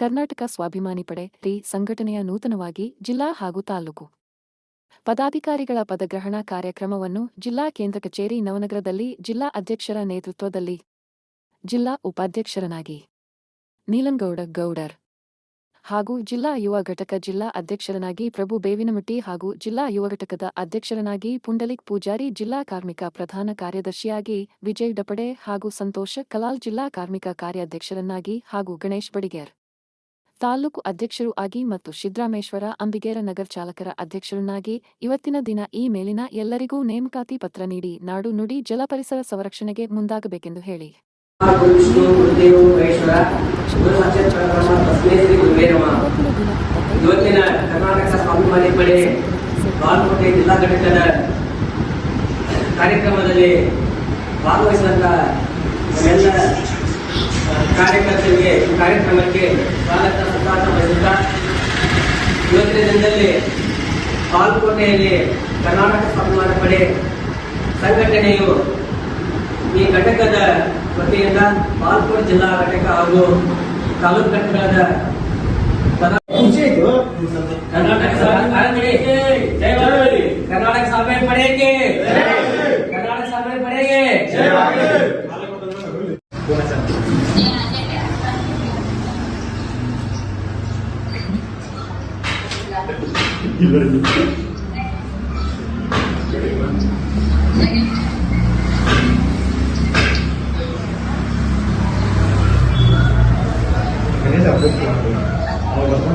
ಕರ್ನಾಟಕ ಸ್ವಾಭಿಮಾನಿ ಪಡೆ ಟಿ ಸಂಘಟನೆಯ ನೂತನವಾಗಿ ಜಿಲ್ಲಾ ಹಾಗೂ ತಾಲೂಕು. ಪದಾಧಿಕಾರಿಗಳ ಪದಗ್ರಹಣ ಕಾರ್ಯಕ್ರಮವನ್ನು ಜಿಲ್ಲಾ ಕೇಂದ್ರ ಕಚೇರಿ ನವನಗರದಲ್ಲಿ ಜಿಲ್ಲಾ ಅಧ್ಯಕ್ಷರ ನೇತೃತ್ವದಲ್ಲಿ ಜಿಲ್ಲಾ ಉಪಾಧ್ಯಕ್ಷರನಾಗಿ ನೀಲಂಗೌಡ ಗೌಡರ್ ಹಾಗೂ ಜಿಲ್ಲಾ ಯುವ ಘಟಕ ಜಿಲ್ಲಾ ಅಧ್ಯಕ್ಷರನಾಗಿ ಪ್ರಭು ಬೇವಿನಮಟ್ಟಿ ಹಾಗೂ ಜಿಲ್ಲಾ ಯುವ ಘಟಕದ ಅಧ್ಯಕ್ಷರನಾಗಿ ಪುಂಡಲಿಕ್ ಪೂಜಾರಿ ಜಿಲ್ಲಾ ಕಾರ್ಮಿಕ ಪ್ರಧಾನ ಕಾರ್ಯದರ್ಶಿಯಾಗಿ ವಿಜಯ್ ಡಪಡೆ ಹಾಗೂ ಸಂತೋಷ ಕಲಾಲ್ ಜಿಲ್ಲಾ ಕಾರ್ಮಿಕ ಕಾರ್ಯಾಧ್ಯಕ್ಷರನ್ನಾಗಿ ಹಾಗೂ ಗಣೇಶ್ ಬಡಿಗೇರ್. ತಾಲೂಕು ಅಧ್ಯಕ್ಷರು ಆಗಿ ಮತ್ತು ಸಿದ್ರಾಮೇಶ್ವರ ಅಂಬಿಗೇರ ನಗರ್ ಚಾಲಕರ ಅಧ್ಯಕ್ಷರನ್ನಾಗಿ ಇವತ್ತಿನ ದಿನ ಈ ಮೇಲಿನ ಎಲ್ಲರಿಗೂ ನೇಮಕಾತಿ ಪತ್ರ ನೀಡಿ ನಾಡು ನುಡಿ ಜಲ ಪರಿಸರ ಸಂರಕ್ಷಣೆಗೆ ಮುಂದಾಗಬೇಕೆಂದು ಹೇಳಿ. ಕಾರ್ಯಕ್ರಮದಲ್ಲಿ ಆ, ಕಾರ್ಯಕರ್ತರಿಗೆ ಈ ಕಾರ್ಯಕ್ರಮಕ್ಕೆ ಸ್ವಾಗತ ಸ್ವಾಗತ ಬಯಸುತ್ತಾ ಇವತ್ತಿನ ದಿನದಲ್ಲಿ ಬಾಗಲಕೋಟೆಯಲ್ಲಿ ಕರ್ನಾಟಕ ಸ್ವಾಭಿಮಾನ ಪಡೆ ಸಂಘಟನೆಯು ಈ ಘಟಕದ ವತಿಯಿಂದ ಬಾಲ್ಕೋಟ್ ಜಿಲ್ಲಾ ಘಟಕ ಹಾಗೂ ತಾಲೂಕು ಘಟಕದ. ಕರ್ನಾಟಕ ಸಭೆ ಪಡೆಯಕ್ಕೆ ಕರ್ನಾಟಕ ಸಭೆ ಪಡೆಯಕ್ಕೆ 아, 이런 그래서 그렇게 하고